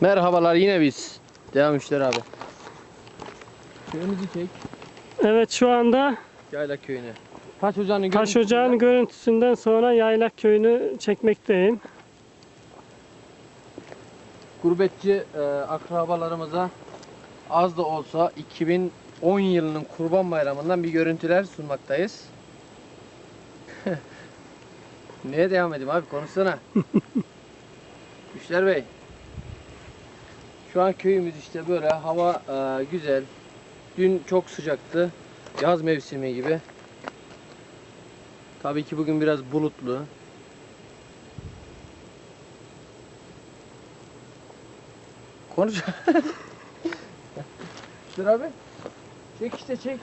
Merhabalar yine biz. Devam işler abi. Köyümüzü çek. Evet şu anda Yayla köyüne. Taş ocağını Taş Ocağı'nın görüntüsünden sonra Yaylak Köyü'nü çekmekteyim. Gurbetçi e, akrabalarımıza az da olsa 2010 yılının Kurban Bayramı'ndan bir görüntüler sunmaktayız. Neye devam edeyim abi konuşsana. Müşter Bey. Şu an köyümüz işte böyle hava e, güzel. Dün çok sıcaktı. Yaz mevsimi gibi. Tabii ki bugün biraz bulutlu. Konuş. Müşter abi. Çek işte çek.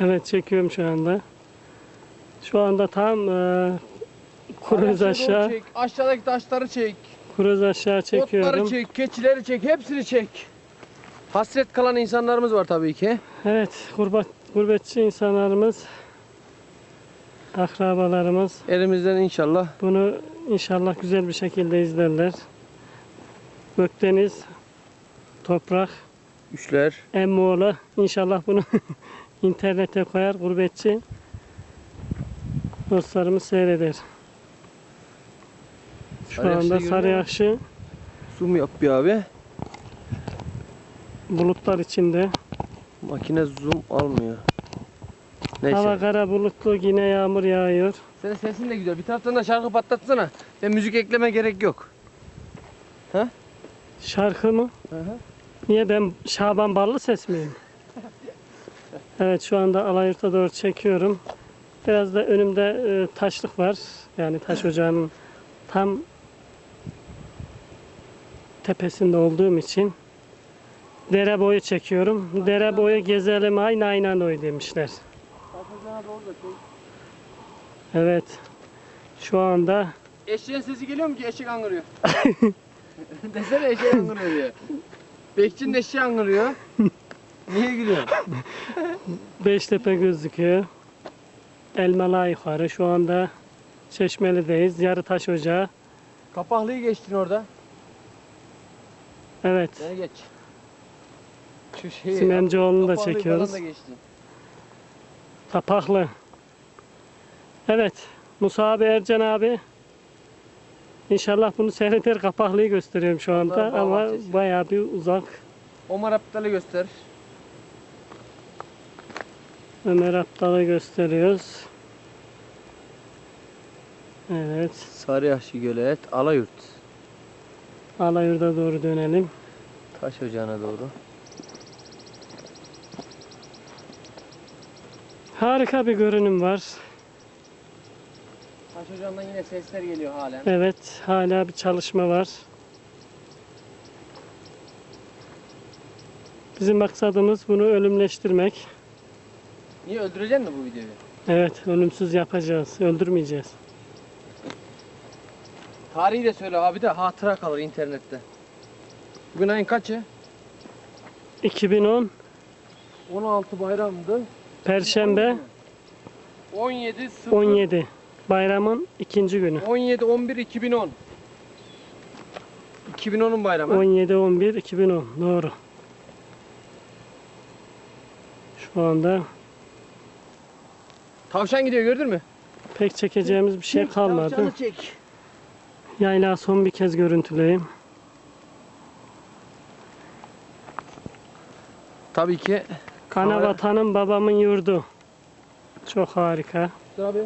Evet çekiyorum şu anda. Şu anda tam e, kuruz aşağı, Çek. Aşağıdaki taşları çek. Kuruz aşağı çekiyorum. Otları çek, keçileri çek, hepsini çek. Hasret kalan insanlarımız var tabii ki. Evet gurbet, gurbetçi insanlarımız, akrabalarımız Elimizden inşallah bunu inşallah güzel bir şekilde izlerler. Gökdeniz, toprak, güçler. Emmoğlu inşallah bunu internete koyar gurbetçi dostlarımız seyreder. Şu Sarıyaşı anda görüyor Sarıyaşı Zoom yap bir abi. bulutlar içinde. Makine zoom almıyor. Neyse. Hava kara bulutlu yine yağmur yağıyor. Senin sesin de güzel. Bir taraftan da şarkı patlatsana. Ve müzik ekleme gerek yok. Şarkı mı? Niye ben Şaban Ballı ses miyim? Evet şu anda Alayurt'a doğru çekiyorum. Biraz da önümde e, taşlık var. Yani taş ocağının tam tepesinde olduğum için dere boyu çekiyorum. Dere boyu gezelim aynı aynen oy demişler. Evet. Şu anda Eşeğin sesi geliyor mu ki eşek angırıyor? Desene eşek angırıyor diye. Bekçinin eşeği angırıyor. Niye gülüyorsun? Beştepe gözüküyor. Elmalı yukarı. Şu anda Çeşmeli'deyiz. Yarı taş ocağı. Kapaklıyı geçtin orada. Evet. Gel geç. Şu şeyi. Simencioğlu'nu da çekiyoruz. da geçtin. Tapaklı. Evet. Musa abi, Ercan abi. İnşallah bunu seyreder kapaklıyı gösteriyorum şu anda bağ ama bahçesi. bayağı bir uzak. Omar Aptal'ı göster. Ömer Aptal'ı gösteriyoruz. Evet. Sarıyaşı Gölet, Alayurt. Alayurt'a doğru dönelim. Taş ocağına doğru. Harika bir görünüm var. Taş ocağından yine sesler geliyor halen. Evet, hala bir çalışma var. Bizim maksadımız bunu ölümleştirmek. Niye öldüreceksin mi bu videoyu? Evet, ölümsüz yapacağız, öldürmeyeceğiz. Tarihi de söyle abi de hatıra kalır internette. Bugün ayın kaçı? 2010 16 bayramdı. Perşembe 17 0 17 bayramın ikinci günü. 17 11 2010. 2010'un bayramı. 17 11 2010 doğru. Şu anda Tavşan gidiyor gördün mü? pek çekeceğimiz bir şey kalmadı. Tavşanı çek. Yayla son bir kez görüntüleyeyim. Tabii ki. Vatanım babamın yurdu. Çok harika. Dur abi.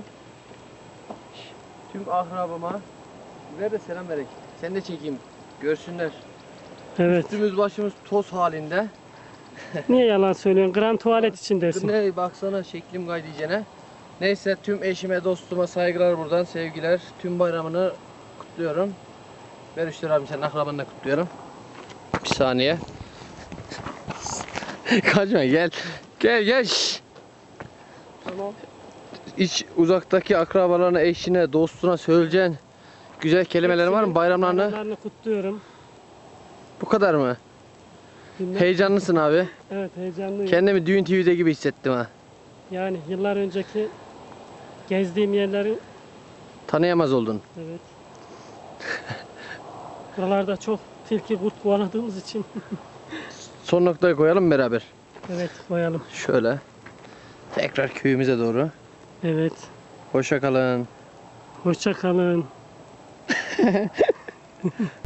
Tüm akrabama ver de selam verek. Sen de çekeyim. Görsünler. Evet. Üstümüz başımız toz halinde. Niye yalan söylüyorsun? Grand tuvalet içindesin. Ne baksana şeklim iyicene. Neyse tüm eşime dostuma saygılar buradan sevgiler. Tüm bayramını kutluyorum. Ver işte abim senin akrabanı da kutluyorum. Bir saniye. Kaçma gel. Gel gel. Tamam. Hiç uzaktaki akrabalarına, eşine, dostuna söyleyeceğin güzel kelimeler var mı? Bayramlarını Bayramlarını kutluyorum. bu kadar mı? Bilmem- Heyecanlısın abi. Evet heyecanlıyım. Kendimi düğün TV'de gibi hissettim ha. Yani yıllar önceki gezdiğim yerleri Tanıyamaz oldun. evet. Buralarda çok tilki kurt kovaladığımız için. Son noktayı koyalım beraber. evet koyalım. Şöyle. Tekrar köyümüze doğru. Evet. Hoşça kalın. Hoşça kalın.